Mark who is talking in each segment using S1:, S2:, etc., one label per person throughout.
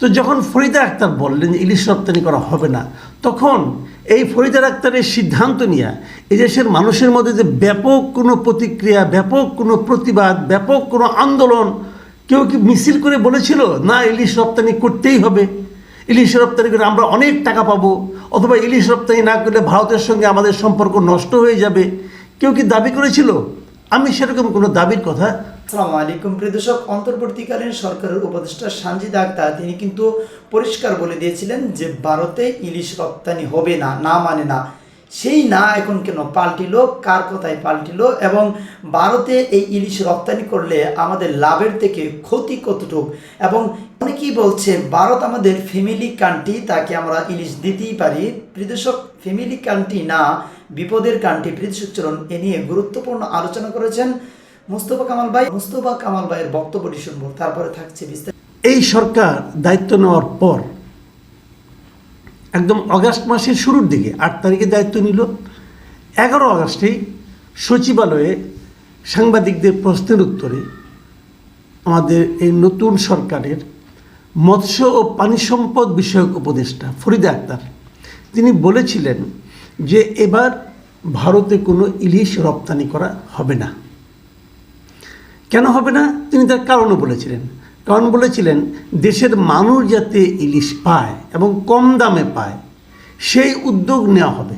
S1: তো যখন ফরিদা আক্তার বললেন ইলিশ রপ্তানি করা হবে না, তখন এই ফরিদার আক্তারের সিদ্ধান্ত নিয়ে এদেশের মানুষের মধ্যে যে ব্যাপক কোনো প্রতিক্রিয়া, ব্যাপক কোনো প্রতিবাদ, ব্যাপক কোনো আন্দোলন, কেউ কি মিছিল করে বলেছিল, না, ইলিশ রপ্তানি করতেই হবে। ইলিশ রপ্তানি করে আমরা অনেক টাকা পাবো, অথবা ইলিশ রপ্তানি না করলে ভারতের সঙ্গে আমাদের সম্পর্ক নষ্ট হয়ে যাবে। কেউ কি দাবি করেছিল? আমি সেরকম কোনো দাবির কথা
S2: আসসালামু আলাইকুম, প্রিয় দর্শক। অন্তর্বর্তীকালীন সরকারের উপদেষ্টা সানজিদ আক্তার, তিনি কিন্তু পরিষ্কার বলে দিয়েছিলেন যে ভারতে ইলিশ রপ্তানি হবে না না মানে না। সেই না এখন কেন পাল্টিল, কার কথায় পাল্টিল, এবং ভারতে এই ইলিশ রপ্তানি করলে আমাদের লাভের থেকে ক্ষতি কতটুক? এবং অনেকেই বলছে, ভারত আমাদের ফ্যামিলি কান্ট্রি তাকে আমরা ইলিশ দিতেই পারি। প্রিয়দর্শক ফ্যামিলি কান্ট্রি না, বিপদের কান্ট্রি প্রিয়দর্শক চলন এ নিয়ে গুরুত্বপূর্ণ আলোচনা করেছেন মুস্তফা কামাল ভাই, মুস্তফা কামাল ভাইয়ের বক্তব্যটি শুনব তারপরে থাকছে বিস্তারিত।
S1: এই সরকার দায়িত্ব নেওয়ার পর, একদম আগস্ট মাসের শুরুর দিকে, আট তারিখে দায়িত্ব নিল। এগারো আগস্টেই সচিবালয়ে সাংবাদিকদের প্রশ্নের উত্তরে আমাদের এই নতুন সরকারের মৎস্য ও পানি সম্পদ বিষয়ক উপদেষ্টা ফরিদা আক্তার, তিনি বলেছিলেন যে এবার ভারতে কোনো ইলিশ রপ্তানি করা হবে না। কেন হবে না? তিনি তার কারণও বলেছিলেন। কারণ বলেছিলেন, দেশের মানুষ যাতে ইলিশ পায় এবং কম দামে পায়, সেই উদ্যোগ নেওয়া হবে।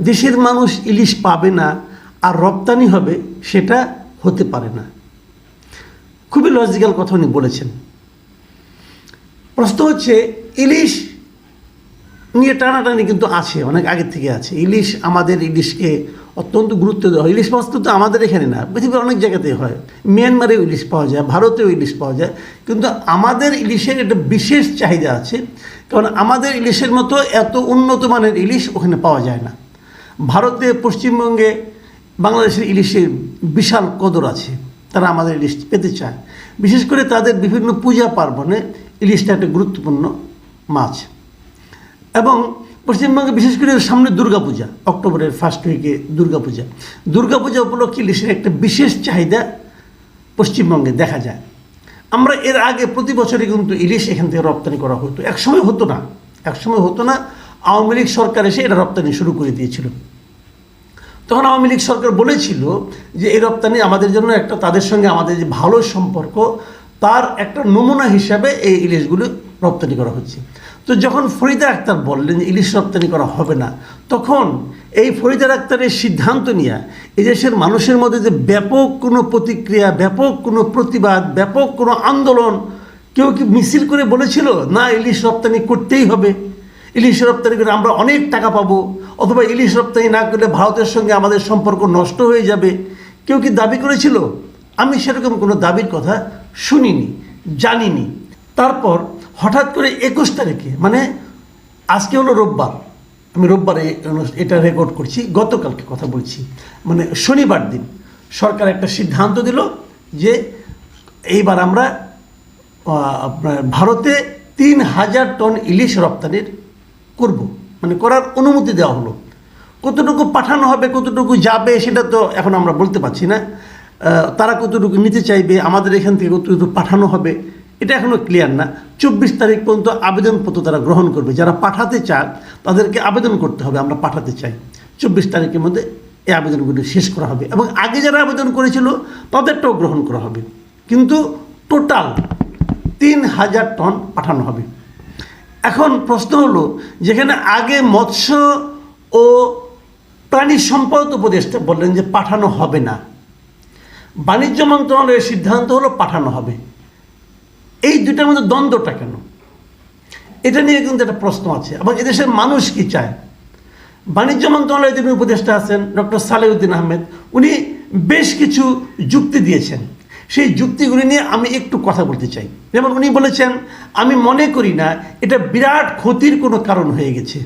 S1: দেশের মানুষ ইলিশ পাবে না আর রপ্তানি হবে, সেটা হতে পারে না। খুবই লজিক্যাল কথা উনি বলেছেন। প্রশ্ন হচ্ছে, ইলিশ নিয়ে টানাটানি কিন্তু আছে, অনেক আগে থেকে আছে। ইলিশ আমাদের ইলিশকে অত্যন্ত গুরুত্ব দেওয়া হয়। ইলিশ মাছ তো আমাদের এখানে না, পৃথিবীর অনেক জায়গাতেই হয়। মিয়ানমারে ইলিশ পাওয়া যায়, ভারতেও ইলিশ পাওয়া যায়। কিন্তু আমাদের ইলিশের একটা বিশেষ চাহিদা আছে, কারণ আমাদের ইলিশের মতো এত উন্নত মানের ইলিশ ওখানে পাওয়া যায় না। ভারতে, পশ্চিমবঙ্গে, বাংলাদেশের ইলিশের বিশাল কদর আছে, তারা আমাদের ইলিশ পেতে চায়। বিশেষ করে তাদের বিভিন্ন পূজা পার্বণে ইলিশটা একটা গুরুত্বপূর্ণ মাছ। এবং পশ্চিমবঙ্গে বিশেষ করে সামনে দুর্গাপূজা, অক্টোবরের ফার্স্ট উইকে দুর্গাপূজা। দুর্গাপূজা উপলক্ষে ইলিশের একটা বিশেষ চাহিদা পশ্চিমবঙ্গে দেখা যায়। আমরা এর আগে প্রতি বছরই কিন্তু ইলিশ এখান থেকে রপ্তানি করা হতো। একসময় হতো না। একসময় হতো না, আওয়ামী লীগ সরকার এসে এটা রপ্তানি শুরু করে দিয়েছিল। তখন আওয়ামী লীগ সরকার বলেছিল যে এই রপ্তানি আমাদের জন্য একটা, তাদের সঙ্গে আমাদের যে ভালো সম্পর্ক, তার একটা নমুনা হিসাবে এই ইলিশগুলো রপ্তানি করা হচ্ছে। তো যখন ফরিদা আক্তার বললেন, ইলিশ রপ্তানি করা হবে না, তখন এই ফরিদার আক্তারের সিদ্ধান্ত নিয়ে এদেশের মানুষের মধ্যে যে ব্যাপক কোনো প্রতিক্রিয়া, ব্যাপক কোনো প্রতিবাদ, ব্যাপক কোনো আন্দোলন, কেউ কি মিছিল করে বলেছিল, না, ইলিশ রপ্তানি করতেই হবে। ইলিশ রপ্তানি করে আমরা অনেক টাকা পাবো, অথবা ইলিশ রপ্তানি না করলে ভারতের সঙ্গে আমাদের সম্পর্ক নষ্ট হয়ে যাবে। কেউ কি দাবি করেছিল? আমি সেরকম কোনো দাবির কথা শুনিনি, জানিনি। তারপর হঠাৎ করে একুশ তারিখে মানে আজকে হলো রোববার, আমি রোববারে এটা রেকর্ড করছি, গতকালকে কথা বলছি মানে শনিবার দিন সরকার একটা সিদ্ধান্ত দিল যে এইবার আমরা আপনার ভারতে তিন হাজার টন ইলিশ রপ্তানির করব মানে করার অনুমতি দেওয়া হলো। কতটুকু পাঠানো হবে, কতটুকু যাবে সেটা তো এখন আমরা বলতে পারছি না। তারা কতটুকু নিতে চাইবে, আমাদের এখান থেকে কতটুকু পাঠানো হবে এটা এখনও ক্লিয়ার না। চব্বিশ তারিখ পর্যন্ত আবেদনপত্র তারা গ্রহণ করবে। যারা পাঠাতে চান, তাদেরকে আবেদন করতে হবে, আমরা পাঠাতে চাই। চব্বিশ তারিখের মধ্যে এই আবেদনগুলি শেষ করা হবে এবং আগে যারা আবেদন করেছিল, তাদেরটাও গ্রহণ করা হবে। কিন্তু টোটাল তিন হাজার টন পাঠানো হবে। এখন প্রশ্ন হলো, যেখানে আগে মৎস্য ও প্রাণী সম্পদ উপদেষ্টা বললেন যে পাঠানো হবে না। বাণিজ্য মন্ত্রণালয়ের সিদ্ধান্ত হলো পাঠানো হবে। এই দুটার মধ্যে দ্বন্দ্বটা কেন? এটা নিয়ে কিন্তু একটা প্রশ্ন আছে। এবং এদেশের মানুষ কি চায়? বাণিজ্য মন্ত্রণালয়ের যিনি উপদেষ্টা আছেন ডক্টর সালেউদ্দিন আহমেদ, উনি বেশ কিছু যুক্তি দিয়েছেন। সেই যুক্তিগুলি নিয়ে আমি একটু কথা বলতে চাই। যেমন উনি বলেছেন, আমি মনে করি না, এটা বিরাট ক্ষতির কোনো কারণ হয়ে গেছে।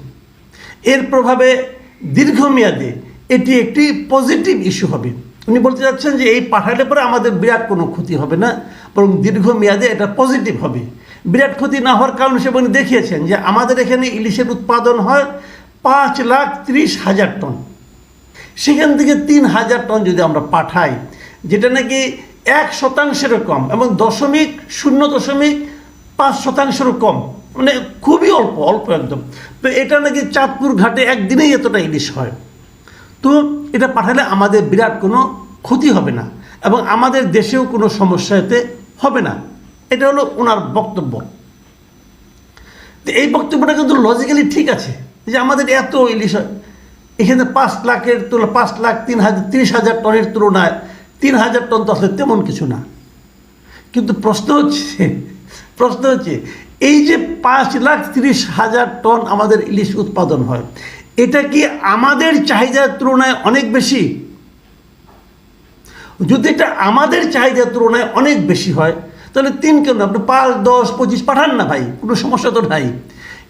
S1: এর প্রভাবে দীর্ঘমেয়াদে এটি একটি পজিটিভ ইস্যু হবে। উনি বলতে চাচ্ছেন যে এই পাঠালে পরে আমাদের বিরাট কোনো ক্ষতি হবে না, বরং দীর্ঘমেয়াদে এটা পজিটিভ হবে। বিরাট ক্ষতি না হওয়ার কারণ হিসেবে উনি দেখিয়েছেন যে আমাদের এখানে ইলিশের উৎপাদন হয় পাঁচ লাখ ত্রিশ হাজার টন। সেখান থেকে তিন হাজার টন যদি আমরা পাঠাই, যেটা নাকি এক শতাংশেরও কম এবং দশমিক শূন্য দশমিক পাঁচ শতাংশেরও কম মানে খুবই অল্প অল্প একদম। তো এটা নাকি চাঁদপুর ঘাটে একদিনেই এতটা ইলিশ হয়। তো এটা পাঠালে আমাদের বিরাট কোনো ক্ষতি হবে না এবং আমাদের দেশেও কোনো সমস্যা এতে হবে না। এটা হলো ওনার বক্তব্য। এই বক্তব্যটা কিন্তু লজিক্যালি ঠিক আছে যে আমাদের এত ইলিশ এখানে পাঁচ লাখের তুলনা, পাঁচ লাখ তিন হাজার তিরিশ হাজার টনের তুলনায় তিন হাজার টন তো আসলে তেমন কিছু না। কিন্তু প্রশ্ন হচ্ছে প্রশ্ন হচ্ছে, এই যে পাঁচ লাখ তিরিশ হাজার টন আমাদের ইলিশ উৎপাদন হয় এটা কি আমাদের চাহিদার তুলনায় অনেক বেশি? যদি এটা আমাদের চাহিদার তুলনায় অনেক বেশি হয়, তাহলে তিন কেন আপনি পাঁচ, দশ, পঁচিশ পাঠান না ভাই, কোনো সমস্যা তো নাই।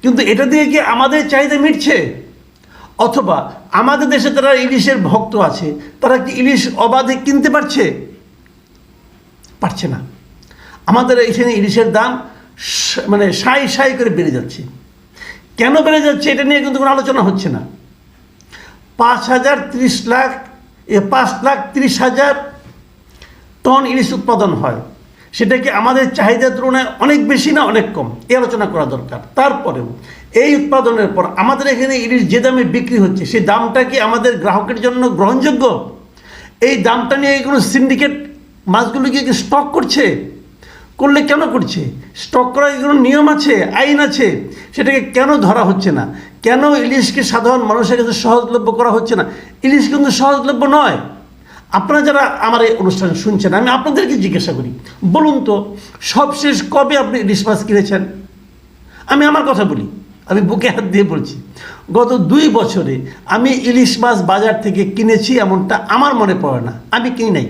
S1: কিন্তু এটা দিয়ে কি আমাদের চাহিদা মিটছে? অথবা আমাদের দেশে তারা ইলিশের ভক্ত আছে, তারা কি ইলিশ অবাধে কিনতে পারছে? পারছে না। আমাদের এখানে ইলিশের দাম মানে সাই সাই করে বেড়ে যাচ্ছে। কেন বেড়ে যাচ্ছে এটা নিয়ে কিন্তু কোনো আলোচনা হচ্ছে না। পাঁচ হাজার ত্রিশ লাখ পাঁচ লাখ ত্রিশ হাজার টন ইলিশ উৎপাদন হয়। সেটা কি আমাদের চাহিদার তুলনায় অনেক বেশি না অনেক কম? এই আলোচনা করা দরকার। তারপরেও এই উৎপাদনের পর আমাদের এখানে ইলিশ যে দামে বিক্রি হচ্ছে, সেই দামটা কি আমাদের গ্রাহকের জন্য গ্রহণযোগ্য? এই দামটা নিয়ে কোনো সিন্ডিকেট মাছগুলো কি স্টক করছে? করলে কেন করছে? স্টক করার কোনো নিয়ম আছে? আইন আছে? সেটাকে কেন ধরা হচ্ছে না? কেন ইলিশকে সাধারণ মানুষের কাছে সহজলভ্য করা হচ্ছে না? ইলিশ কিন্তু সহজলভ্য নয়। আপনারা যারা আমার এই অনুষ্ঠান শুনছেন, আমি আপনাদেরকে জিজ্ঞাসা করি, বলুন তো, সবশেষ কবে আপনি ইলিশ মাছ কিনেছেন? আমি আমার কথা বলি, আমি বুকে হাত দিয়ে বলছি। গত দুই বছরে আমি ইলিশ মাছ বাজার থেকে কিনেছি, এমনটা আমার মনে পড়ে না। আমি কিনি নাই।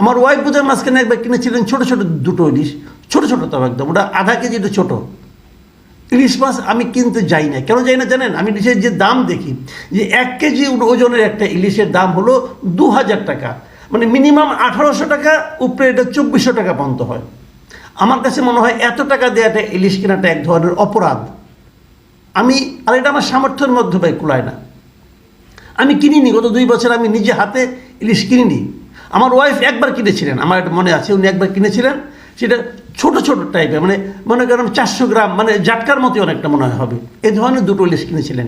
S1: আমার ওয়াইফ বোধহয় মাঝখানে একবার কিনেছিলেন ছোটো ছোটো দুটো ইলিশ, ছোটো ছোটো তবে একদম, ওটা আধা কেজি তো ছোটো। ইলিশ মাছ আমি কিনতে যাই না কেন যাই না জানেন? আমি ইলিশের যে দাম দেখি, যে এক কেজি ওজনের একটা ইলিশের দাম হলো দু হাজার টাকা। মানে মিনিমাম আঠারোশো টাকা, উপরে এটা চব্বিশশো টাকা পর্যন্ত হয়। আমার কাছে মনে হয় এত টাকা দেওয়াটা ইলিশ কেনাটা এক ধরনের অপরাধ। আমি, আর এটা আমার সামর্থ্যের মধ্যে ভাই কুলায় না। আমি কিনিনি, গত দুই বছর আমি নিজে হাতে ইলিশ কিনিনি। আমার ওয়াইফ একবার কিনেছিলেন, আমার একটা মনে আছে, উনি একবার কিনেছিলেন, সেটা ছোট ছোট টাইপের মানে মনে করেন চারশো গ্রাম মানে জাটকার মতো অনেকটা মনে হবে। এ ধরনের দুটো ইলিশ কিনেছিলেন।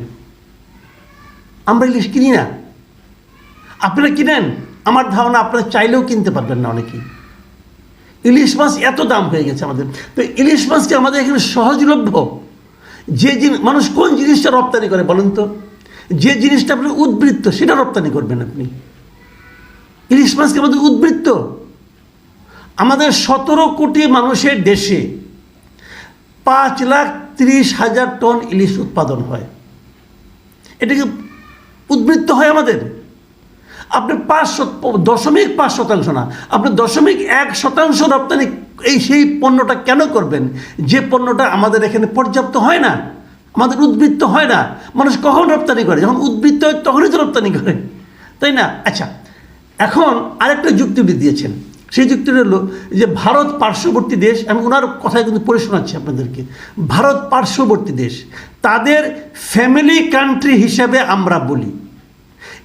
S1: আমরা ইলিশ কিনি না। আপনারা কিনেন, আমার ধারণা আপনারা চাইলেও কিনতে পারবেন না অনেকেই। ইলিশ মাছ এত দাম হয়ে গেছে আমাদের। তো ইলিশ মাছ কি আমাদের এখানে সহজলভ্য? যে জিনিস মানুষ কোন জিনিসটা রপ্তানি করে বলেন তো? যে জিনিসটা আপনি উদ্বৃত্ত, সেটা রপ্তানি করবেন আপনি। ইলিশ মাছ কি আমাদের উদ্বৃত্ত। আমাদের সতেরো কোটি মানুষের দেশে পাঁচ লাখ ত্রিশ হাজার টন ইলিশ উৎপাদন হয়। এটা কি উদ্বৃত্ত হয় আমাদের। আপনি পাঁচ দশমিক পাঁচ শতাংশ না, আপনি দশমিক এক শতাংশ রপ্তানি এই সেই পণ্যটা কেন করবেন? যে পণ্যটা আমাদের এখানে পর্যাপ্ত হয় না, আমাদের উদ্বৃত্ত হয় না, মানুষ কখন রপ্তানি করে? যখন উদ্বৃত্ত হয় তখনই তো রপ্তানি করে, তাই না? আচ্ছা এখন আরেকটা যুক্তি উনি দিয়েছেন। সেই যুক্তিটা হলো যে ভারত পার্শ্ববর্তী দেশ, আমি ওনার কথায় কিন্তু পড়ে শোনাচ্ছি আপনাদেরকে। ভারত পার্শ্ববর্তী দেশ, তাদের ফ্যামিলি কান্ট্রি হিসেবে আমরা বলি।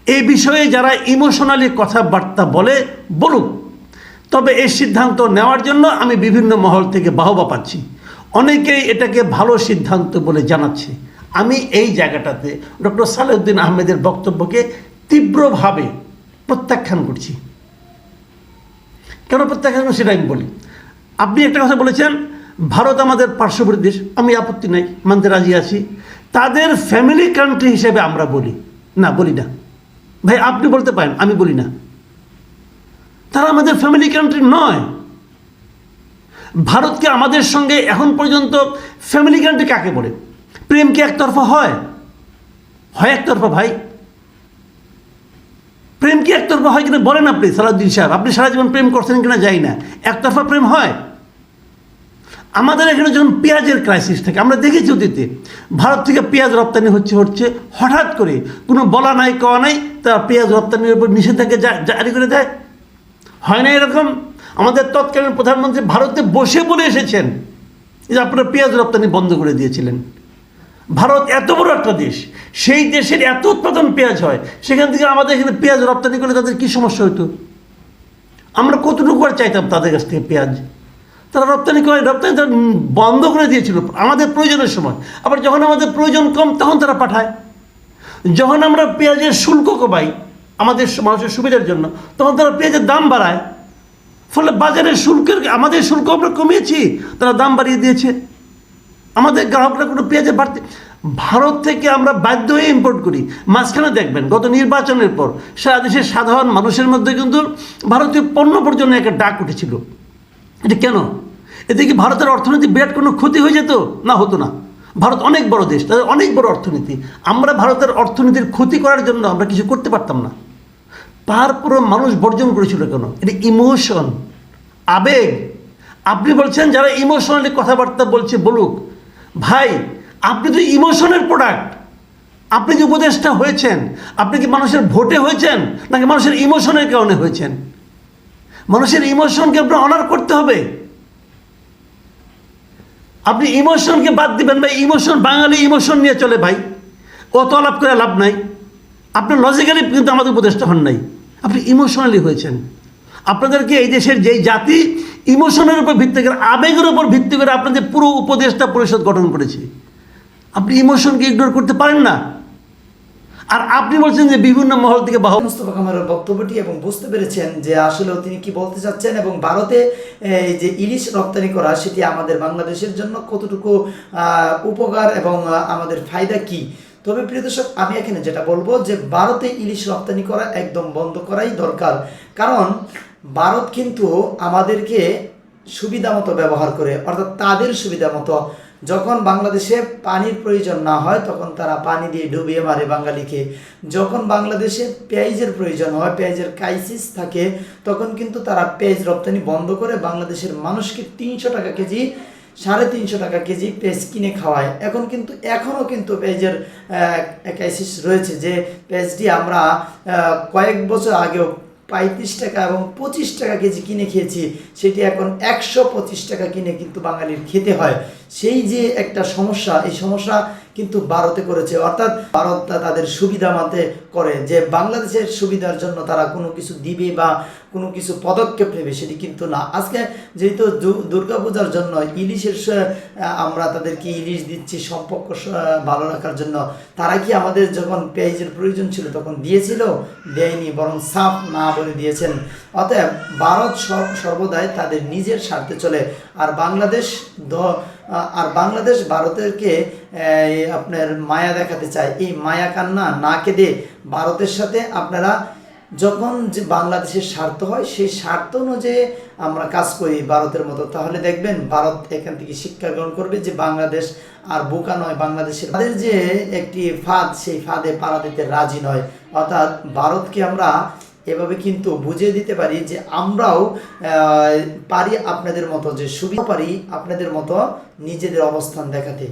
S1: এই বিষয়ে যারা ইমোশনালি কথাবার্তা বলে, বলুক। তবে এই সিদ্ধান্ত নেওয়ার জন্য আমি বিভিন্ন মহল থেকে বাহবা পাচ্ছি। অনেকেই এটাকে ভালো সিদ্ধান্ত বলে জানাচ্ছে। আমি এই জায়গাটাতে ডক্টর সালেউদ্দিন আহমেদের বক্তব্যকে তীব্রভাবে প্রত্যাখ্যান করছি। কেন প্রত্যাখ্যান করছি সেটা আমি বলি। আপনি একটা কথা বলেছেন, ভারত আমাদের পার্শ্ববর্তী দেশ, আমি আপত্তি নাই, মানতে রাজি আছি। তাদের ফ্যামিলি কান্ট্রি হিসেবে আমরা বলি। না বলি না। ভাই, আপনি বলতে পারেন, আমি বলি না। তারা আমাদের ফ্যামিলি কান্ট্রি নয়। ভারতকে আমাদের সঙ্গে এখন পর্যন্ত ফ্যামিলি কান্ট্রি কাকে বলে? প্রেম কি একতরফা হয়? হয় একতরফা, ভাই। প্রেম কি একতরফা হয় কিনা বলেন আপনি, সালাউদ্দিন সাহেব। আপনি সারা জীবন প্রেম করছেন কিনা যাই না। একতরফা প্রেম হয়? আমাদের এখানে যখন পেঁয়াজের ক্রাইসিস থাকে, আমরা দেখেছি অতীতে, ভারত থেকে পেঁয়াজ রপ্তানি হচ্ছে হচ্ছে, হঠাৎ করে কোনো বলা নাই, কওয়া নাই, তারা পেঁয়াজ রপ্তানির উপর নিষেধাজ্ঞা জারি করে দেয়। হয় না এরকম? আমাদের তৎকালীন প্রধানমন্ত্রী ভারতে বসে বলে এসেছেন যে আপনারা পেঁয়াজ রপ্তানি বন্ধ করে দিয়েছিলেন। ভারত এত বড় একটা দেশ, সেই দেশের এত উৎপাদন পেঁয়াজ হয়, সেখান থেকে আমাদের এখানে পেঁয়াজ রপ্তানি করলে তাদের কী সমস্যা হতো আমরা কতটুকু আর চাইতাম তাদের কাছ থেকে পেঁয়াজ? তারা রপ্তানি করে, রপ্তানি তারা বন্ধ করে দিয়েছিল, আমাদের প্রয়োজনের সময়। আবার যখন আমাদের প্রয়োজন কম, তখন তারা পাঠায়। যখন আমরা পেঁয়াজের শুল্ক কমাই, আমাদের মানুষের সুবিধার জন্য, তখন তারা পেঁয়াজের দাম বাড়ায়। ফলে বাজারের শুল্কের, আমাদের শুল্ক আমরা কমিয়েছি, তারা দাম বাড়িয়ে দিয়েছে। আমাদের গ্রাহকরা কোনো পেঁয়াজের বাড়তে ভারত থেকে আমরা বাধ্য হয়ে ইম্পোর্ট করি। মাঝখানে দেখবেন, গত নির্বাচনের পর সারা দেশের সাধারণ মানুষের মধ্যে কিন্তু ভারতীয় পণ্য পর্যন্ত একটা ডাক উঠেছিল। এটা কেন? এতে কি ভারতের অর্থনীতি বিরাট কোনো ক্ষতি হয়ে যেত? না, হতো না। ভারত অনেক বড় দেশ, তাদের অনেক বড় অর্থনীতি। আমরা ভারতের অর্থনীতির ক্ষতি করার জন্য আমরা কিছু করতে পারতাম না। তারপরও মানুষ বর্জন করেছিল কেন? এটা ইমোশন আবেগ। আপনি বলছেন, যারা ইমোশনালি কথাবার্তা বলছে, বলুক ভাই, আপনি তো ইমোশনের প্রোডাক্ট আপনি যে উপদেষ্টা হয়েছেন, আপনি কি মানুষের ভোটে হয়েছেন, নাকি মানুষের ইমোশনের কারণে হয়েছেন? মানুষের ইমোশনকে আপনার অনার করতে হবে। আপনি ইমোশনকে বাদ দিবেন ভাই, ইমোশন, বাঙালি ইমোশন নিয়ে চলে ভাই। অত আলাপ করে লাভ নাই। আপনার লজিক্যালি কিন্তু আমাদের উপদেষ্টা হন নাই। আপনি ইমোশনালি হয়েছেন। আপনাদেরকে এই দেশের যেই জাতি ইমোশনের উপর ভিত্তি করে, আবেগের উপর ভিত্তি করে আপনাদের পুরো উপদেষ্টা পরিষদ গঠন করেছে। আপনি ইমোশনকে ইগনোর করতে পারেন না। আর আপনি বলছেন যে বিভিন্ন মহল থেকে বাহ
S2: মুস্তফা কামালের বক্তব্যটি এবং বুঝতে পেরেছেন যে আসলে তিনি কি বলতে চাচ্ছেন এবং ভারতে এই যে ইলিশ রপ্তানি করা, সেটি আমাদের বাংলাদেশের জন্য কতটুকু উপকার এবং আমাদের ফায়দা কি? তবে প্রিয় দর্শক, আমি এখানে যেটা বলব যে ভারতে ইলিশ রপ্তানি করা একদম বন্ধ করাই দরকার। কারণ ভারত কিন্তু আমাদেরকে সুবিধা মতো ব্যবহার করে, অর্থাৎ তাদের সুবিধা মতো। যখন বাংলাদেশে পানির প্রয়োজন না হয়, তখন তারা পানি দিয়ে ডুবিয়ে মারে বাঙালিকে। যখন বাংলাদেশে পেঁয়াজের প্রয়োজন হয়, পেঁয়াজের ক্রাইসিস থাকে, তখন কিন্তু তারা পেঁয়াজ রপ্তানি বন্ধ করে বাংলাদেশের মানুষকে তিনশো টাকা কেজি সাড়ে তিনশো টাকা কেজি পেঁয়াজ কিনে খাওয়ায়। এখন কিন্তু, এখনও কিন্তু পেঁয়াজের ক্রাইসিস রয়েছে যে পেঁয়াজটি আমরা কয়েক বছর আগেও পঁয়ত্রিশ টাকা এবং পঁচিশ টাকা কেজি কিনে খেয়েছি। সেটি এখন একশো পঁচিশ টাকা কিনে কিন্তু বাঙালির খেতে হয়। সেই যে একটা সমস্যা, এই সমস্যা কিন্তু ভারতে করেছে। অর্থাৎ ভারত তাদের সুবিধা মতে করে যে বাংলাদেশের সুবিধার জন্য তারা কোনো কিছু দিবে বা কোনো কিছু পদক্ষেপ নেবে সেটি কিন্তু না। আজকে যেহেতু দুর্গাপূজার জন্য ইলিশের আমরা তাদেরকে ইলিশ দিচ্ছি, সম্পর্ক ভালো রাখার জন্য, তারা কি আমাদের যখন পেঁয়াজের প্রয়োজন ছিল তখন দিয়েছিল? দেয়নি, বরং সাফ না বলে দিয়েছেন। অতএব ভারত সর- সর্বদাই তাদের নিজের স্বার্থে চলে। আর বাংলাদেশ দ- আর বাংলাদেশ ভারতেরকে আপনার মায়া দেখাতে চায়। এই মায়া কান্না না কেঁদে ভারতের সাথে আপনারা যখন যে বাংলাদেশের স্বার্থ হয়, সেই স্বার্থ অনুযায়ী আমরা কাজ করি ভারতের মতো। তাহলে দেখবেন ভারত এখান থেকে শিক্ষা গ্রহণ করবে যে বাংলাদেশ আর বোকা নয়, বাংলাদেশের তাদের যে একটি ফাঁদ, সেই ফাঁদে পাড়া দিতে রাজি নয়। অর্থাৎ ভারতকে আমরা এভাবে কিন্তু বুঝিয়ে দিতে পারি যে আমরাও পারি আপনাদের মতো যে সুবিধা পারি আপনাদের মতো নিজেদের অবস্থান দেখাতে।